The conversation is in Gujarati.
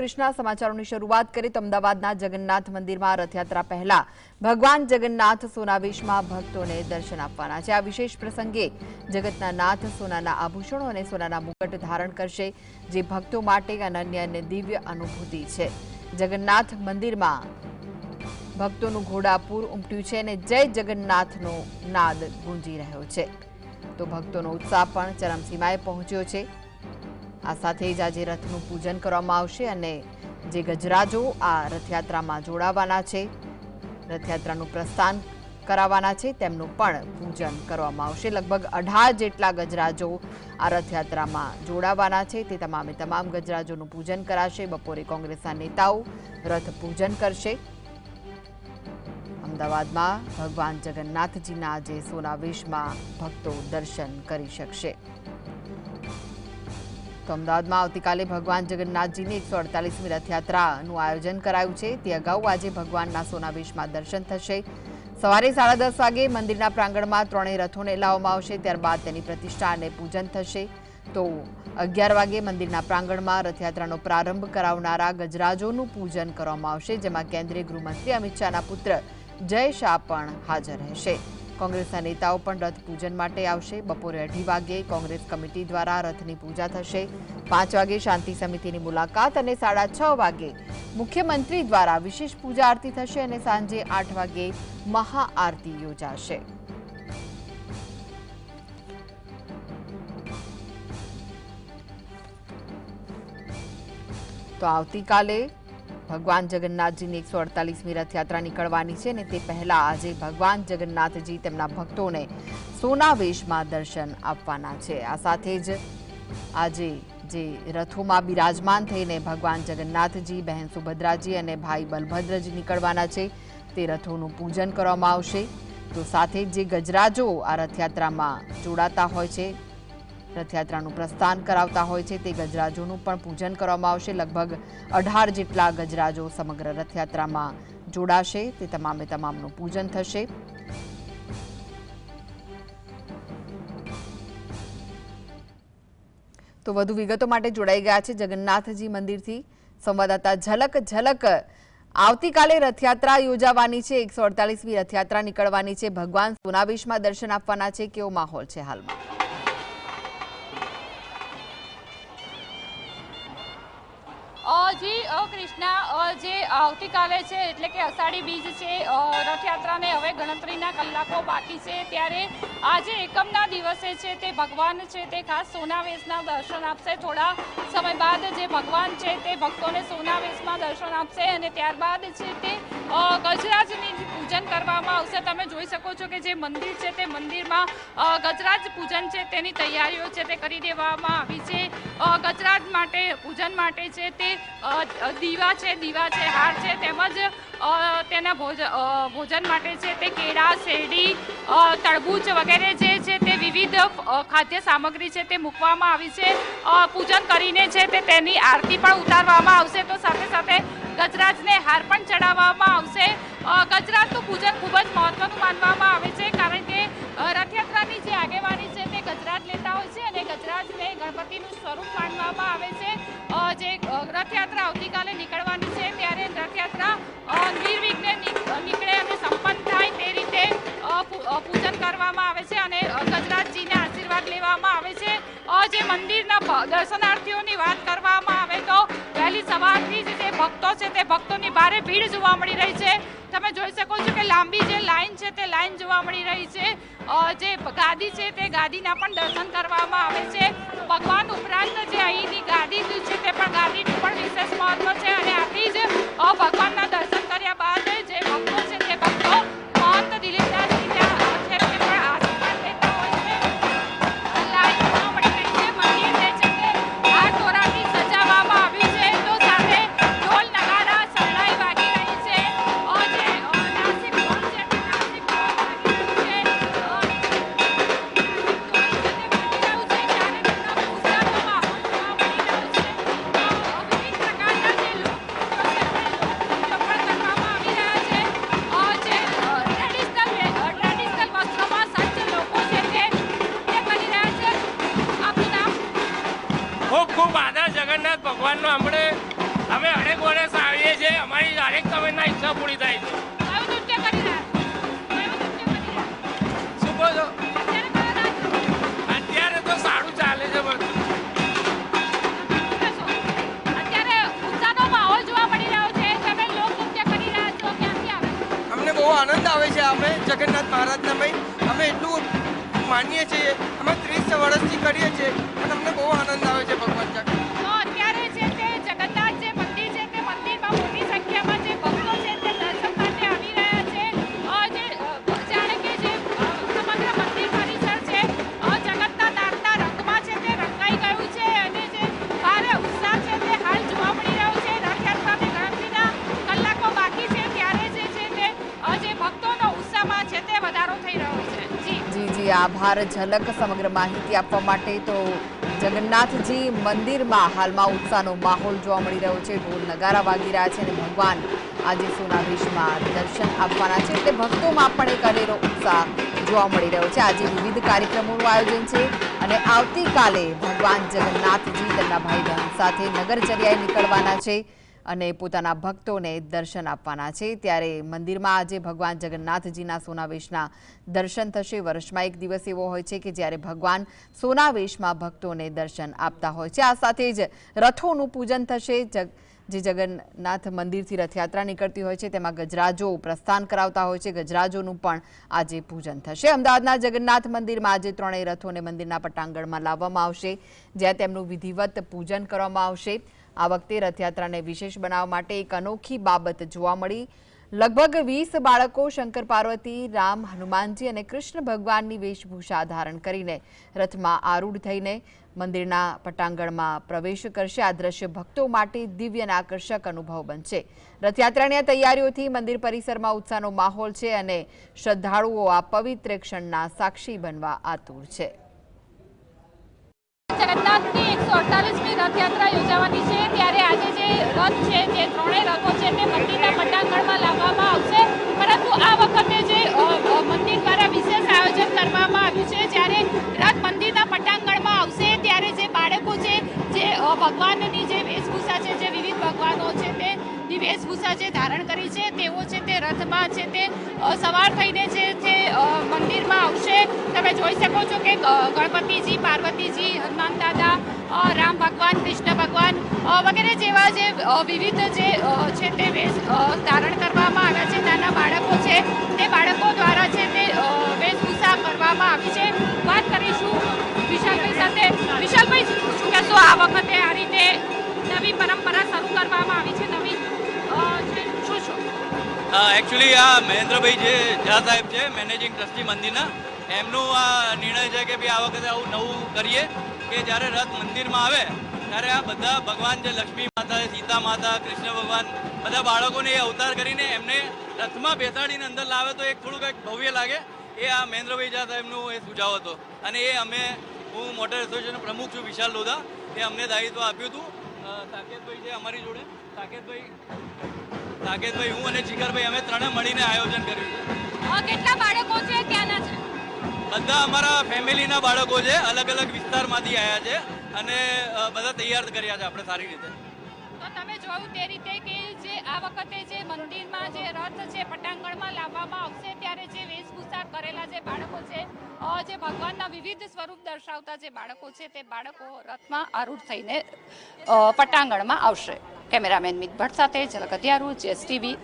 કૃષ્ણા સમાચારોની શરૂઆત કરીએ તો અમદાવાદના જગન્નાથ મંદિરમાં રથયાત્રા પહેલા ભગવાન જગન્નાથ સોનાવેશમાં ભક્તોને દર્શન આપવાના છે. આ વિશેષ પ્રસંગે જગતના નાથ સોનાના આભૂષણો અને સોનાના મુકટ ધારણ કરશે, જે ભક્તો માટે અનન્ય અને દિવ્ય અનુભૂતિ છે. જગન્નાથ મંદિરમાં ભક્તોનું ઘોડાપૂર ઉમટ્યું છે અને જય જગન્નાથનો નાદ ગુંજી રહ્યો છે. તો ભક્તોનો ઉત્સાહ પણ ચરમસીમાએ પહોંચ્યો છે. આ સાથે જ આજે રથનું પૂજન કરવામાં આવશે અને જે ગજરાજો આ રથયાત્રામાં જોડાવાના છે, રથયાત્રાનું પ્રસ્થાન કરાવવાના છે, તેમનું પણ પૂજન કરવામાં આવશે. લગભગ અઢાર જેટલા ગજરાજો આ રથયાત્રામાં જોડાવાના છે. તે તમામે તમામ ગજરાજોનું પૂજન કરાશે. બપોરે કોંગ્રેસના નેતાઓ રથ પૂજન કરશે. અમદાવાદમાં ભગવાન જગન્નાથજીના આજે સોનાવેશમાં ભક્તો દર્શન કરી શકશે. તો અમદાવાદમાં આવતીકાલે ભગવાન જગન્નાથજીની એકસો અડતાલીસમી રથયાત્રાનું આયોજન કરાયું છે. તે અગાઉ આજે ભગવાનના સોનાવેશમાં દર્શન થશે. સવારે સાડા દસ વાગે મંદિરના પ્રાંગણમાં ત્રણેય રથોને લાવવામાં આવશે. ત્યારબાદ તેની પ્રતિષ્ઠા અને પૂજન થશે. તો અગિયાર વાગે મંદિરના પ્રાંગણમાં રથયાત્રાનો પ્રારંભ કરાવનારા ગજરાજોનું પૂજન કરવામાં આવશે, જેમાં કેન્દ્રીય ગૃહમંત્રી અમિત શાહના પુત્ર જય શાહ પણ હાજર રહેશે. કોંગ્રેસના નેતાઓ પણ રથ પૂજન માટે આવશે. બપોરે અઢી વાગ્યે કોંગ્રેસ કમિટી દ્વારા રથની પૂજા થશે. પાંચ વાગે શાંતિ સમિતિની મુલાકાત અને સાડા છ વાગે મુખ્યમંત્રી દ્વારા વિશેષ પૂજા આરતી થશે અને સાંજે આઠ વાગે મહાઆરતી યોજાશે. તો આવતીકાલે ભગવાન જગન્નાથજીની એકસો અડતાલીસમી રથયાત્રા નીકળવાની છે ને તે પહેલા આજે ભગવાન જગન્નાથજી તેમના ભક્તોને સોનાવેશમાં દર્શન આપવાના છે. આ સાથે જ આજે જે રથોમાં બિરાજમાન થઈને ભગવાન જગન્નાથજી, બહેન સુભદ્રાજી અને ભાઈ બલભદ્રજી નીકળવાના છે. તે રથોનું પૂજન કરવામાં આવશે. તો સાથે જે ગજરાજો આ રથયાત્રામાં જોડાતા હોય છે રથયાત્રાનું પ્રસ્થાન કરાવતા હોય છે તે ગજરાજોનું પણ પૂજન કરવામાં આવશે. લગભગ અઢાર જેટલા ગજરાજો સમગ્ર રથયાત્રામાં જોડાશે. તે તમામે તમામનું પૂજન થશે. તો વધુ વિગતો માટે જોડાઈ ગયા છે જગન્નાથજી મંદિરથી. સંવાદદાતા ઝલક ઝલક આવતીકાલે રથયાત્રા યોજાવાની છે. એકસો અડતાલીસમી રથયાત્રા નીકળવાની છે. ભગવાન સોનાવેશમાં દર્શન આપવાના છે. કેવો માહોલ છે હાલમાં? કૃષ્ણા જે આવતીકાલે છે, એટલે કે અષાઢી બીજ છે રથયાત્રાને હવે ગણતરીના કલાકો બાકી છે, ત્યારે આજે એકમના દિવસે છે તે ભગવાન છે તે ખાસ સોનાવેશના દર્શન આપશે. થોડા સમય બાદ જે ભગવાન છે તે ભક્તોને સોનાવેશમાં દર્શન આપશે અને ત્યારબાદ છે તે ગજરાજની પૂજન કરવામાં આવશે. તમે જોઈ શકો છો કે જે મંદિર છે તે મંદિરમાં ગજરાજ પૂજન છે તેની તૈયારીઓ છે તે કરી દેવામાં આવી છે. ગજરાજ માટે, પૂજન માટે છે તે દીવા છે દીવા છે, હાર છે, તેમજ તેના ભોજ ભોજન માટે છે તે કેળા, શેરડી તરબૂચ વગેરે જે છે તે વિવિધ ખાદ્ય સામગ્રી છે તે મૂકવામાં આવી છે. પૂજન કરીને છે તે તેની આરતી પણ ઉતારવામાં આવશે. તો સાથે સાથે ગજરાજને હાર પણ ચડાવવામાં આવશે. ગજરાજનું પૂજન ખૂબ જ મહત્વનું માનવામાં આવે છે, કારણ કે રથયાત્રાની જે આગેવાની છે તે ગજરાજ લેતા હોય છે અને ગજરાજને ગણપતિનું સ્વરૂપ માનવામાં આવે છે. જે રથયાત્રા આવતીકાલે નીકળવાની છે ત્યારે રથયાત્રા નિર્વિઘ્ને નીકળે અને સંપન્ન થાય તે રીતે પૂજન કરવામાં આવે છે અને ગજરાજજીને આશીર્વાદ લેવામાં આવે છે. જે મંદિરના દર્શનાર્થીઓની વાત કરવામાં છે તે ભક્તોની ભારે ભીડ જોવા મળી રહી છે. તમે જોઈ શકો છો કે લાંબી જે લાઈન છે તે લાઈન જોવા મળી રહી છે. જે ગાદી છે તે ગાદીના પણ દર્શન કરવામાં આવે છે. ભગવાન ઉપરાંત જે અહીંની ગાદી છે તે પણ ગાદીનું પણ માનીએ છીએ અમે ત્રીસ વર્ષથી કરીએ છીએ અને અમને બહુ આનંદ આવે છે ભગવાન આભાર. ઝલક સમગ્ર માહિતી આપવા માટે તો જગન્નાથજી મંદિરમાં હાલમાં ઉત્સાહનો માહોલ જોવા મળી રહ્યો છે. ઢોલ નગારા વાગી રહ્યા છે અને ભગવાન આજે સોનાવીશમાં દર્શન આપવાના છે એટલે ભક્તોમાં પણ એક અનેરો ઉત્સાહ જોવા મળી રહ્યો છે. આજે વિવિધ કાર્યક્રમોનું આયોજન છે અને આવતીકાલે ભગવાન જગન્નાથજી તેમના ભાઈ બહેન સાથે નગરચર્યાએ નીકળવાના છે. અને પોતાના ભક્તોને દર્શન આપવાના છે. ત્યારે મંદિરમાં આજે ભગવાન જગન્નાથજીના સોનાવેશના દર્શન થશે. વર્ષમાં એક દિવસ એવો હોય છે કે જ્યારે ભગવાન સોનાવેશમાં ભક્તોને દર્શન આપતા હોય છે. આ સાથે જ રથોનું પૂજન થશે. જગ, જે જગન્નાથ મંદિરથી રથયાત્રા નીકળતી હોય છે, તેમાં ગજરાજો પ્રસ્થાન કરાવતા હોય છે. ગજરાજોનું પણ આજે પૂજન થશે. અમદાવાદના જગન્નાથ મંદિરમાં આજે ત્રણેય રથોને મંદિરના પટાંગણમાં લાવવામાં આવશે. જ્યાં તેમનું વિધિવત પૂજન કરવામાં આવશે. આ વખતે રથયાત્રાને વિશેષ બનાવવા માટે એક અનોખી બાબત જોવા મળી. લગભગ વીસ બાળકો શંકર પાર્વતી, રામ હનુમાનજી અને કૃષ્ણ ભગવાનની વેશભૂષા ધારણ કરીને રથમાં આરૂઢ થઈને મંદિરના પટાંગણમાં પ્રવેશ કરશે. આ દ્રશ્ય ભક્તો માટે દિવ્ય અને આકર્ષક અનુભવ બનશે. રથયાત્રાની આ તૈયારીઓથી મંદિર પરિસરમાં ઉત્સાહનો માહોલ છે અને શ્રદ્ધાળુઓ આ પવિત્ર ક્ષણના સાક્ષી બનવા આતુર છે. અડતાલીસમી રથયાત્રા યોજાવાની છે. ત્યારે આજે જે રથ છે, જે ત્રણેય રથો છે, તે મંદિરના પટાંગણમાં લાવવામાં આવશે. પરંતુ આ વખતે જે મંદિર દ્વારા વિશેષ આયોજન કરવામાં આવ્યું છે. જ્યારે રથ મંદિરના પટાંગણમાં આવશે, ત્યારે જે બાળકો છે, જે ભગવાનની જે વેશભૂષા છે, જે વિવિધ ભગવાનો છે, તે વેશભૂષા જે ધારણ કરી છે, તેઓ છે તે રથમાં છે તે સવાર થઈને છે તમે જોઈ શકો છો કે ગણપતિજી, પાર્વતીજી, હનુમાન દાદા રામ ભગવાન, કૃષ્ણ ભગવાન વગેરે જેવા જે વિવિધ જે છે તે વેશ ધારણ કરવામાં આવ્યા છે. નાના બાળકો છે તે બાળકો દ્વારા છે તે વેશભૂષા કરવામાં આવી છે. વાત કરીશું વિશાલભાઈ સાથે. વિશાલભાઈ, શું કહેશો? આ વખતે આ રીતે નવી પરંપરા શરૂ કરવામાં આવી છે, નવી. શું શું? એકચ્યુઅલી આ મહેન્દ્રભાઈ જે ઝા સાહેબ છે મેનેજિંગ ટ્રસ્ટી મંદિરના એમનું આ નિર્ણય છે કે ભાઈ આ વખતે આવું નવું કરીએ કે જ્યારે રથ મંદિરમાં આવે, ત્યારે આ બધા ભગવાન જે લક્ષ્મી માતા સીતા માતા, કૃષ્ણ ભગવાન, બધા બાળકોને એ અવતાર કરીને એમને રથમાં બેસાડીને અંદર લાવે તો એક થોડું કંઈક ભવ્ય લાગે. એ આ મહેન્દ્રભાઈ જાતા એમનું એ સુઝાવ હતો. અને એ અમે, હું મોટર એસોસિએશનનો પ્રમુખ છું વિશાલ લોધા, એ અમને દાયિત્વ આપ્યું હતું. સાકેતભાઈ છે અમારી જોડે. સાકેતભાઈ સાકેતભાઈ હું અને જીગરભાઈ અમે ત્રણે મળીને આયોજન કર્યું છે કેટલા બાળકો છે? ક્યાંના છે? બધા અમારા ફેમિલીના બાળકો છે અલગ અલગ વિસ્તારમાંથી આવ્યા છે અને બધા તૈયાર કર્યા છે આપણે સારી રીતે. તો તમે જોયું તે રીતે કે જે આ વખતે જે મંદિરમાં જે રથ છે પટાંગણમાં લાવવામાં આવશે, ત્યારે જે વેશભૂષા કરેલા જે બાળકો છે જે ભગવાનના વિવિધ સ્વરૂપ દર્શાવતા જે બાળકો છે, તે બાળકો રથમાં આરૂઢ થઈને પટાંગણમાં આવશે. કેમેરામેન મિત ભટ્ટ સાથે જેસ ટીવી